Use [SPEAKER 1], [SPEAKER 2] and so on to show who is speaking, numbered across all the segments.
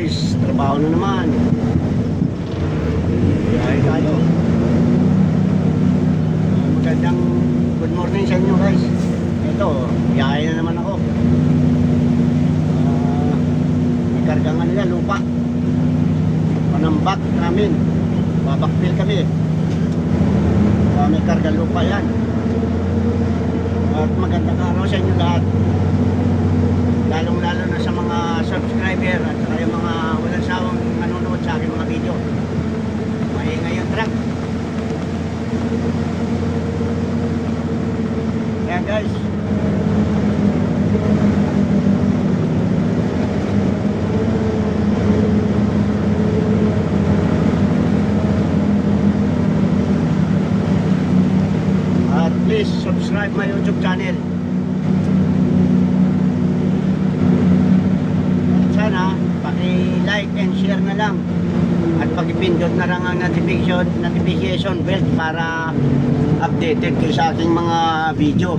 [SPEAKER 1] Guys, trabaho na naman. Biyahe tayo. Magandang good morning sa inyo guys. Ito, biyahe na naman ako. Ah, may karga nga nila lupa. Panambak namin. Babakpil kami. Ah, may karga lupa yan. At magandang araw sa inyo lahat lalong lalo na sa mga subscriber at saka yung mga walang sawang nanonood sa aking mga video maingay yung truck kaya guys. At please subscribe my youtube channel. Sana paki-like and share na lang at pag-pindot na lang ang notification notification bell para updated kayo sa aking mga video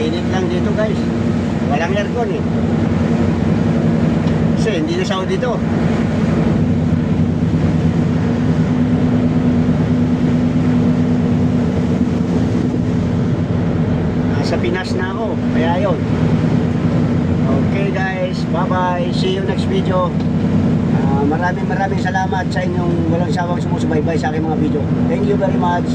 [SPEAKER 1] mainit lang dito guys. Walang aircon eh. Kasi hindi na Saudi dito. Nasa Pinas na ako kaya yun. Okay guys. Bye bye see you next video. Ah, maraming maraming salamat sa inyong walang sawang sumusubaybay sa aking mga video. Thank you very much